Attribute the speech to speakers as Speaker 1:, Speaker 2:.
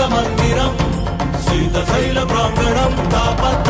Speaker 1: योग मन्दिरं शीतशैलब्राह्मणं तापत्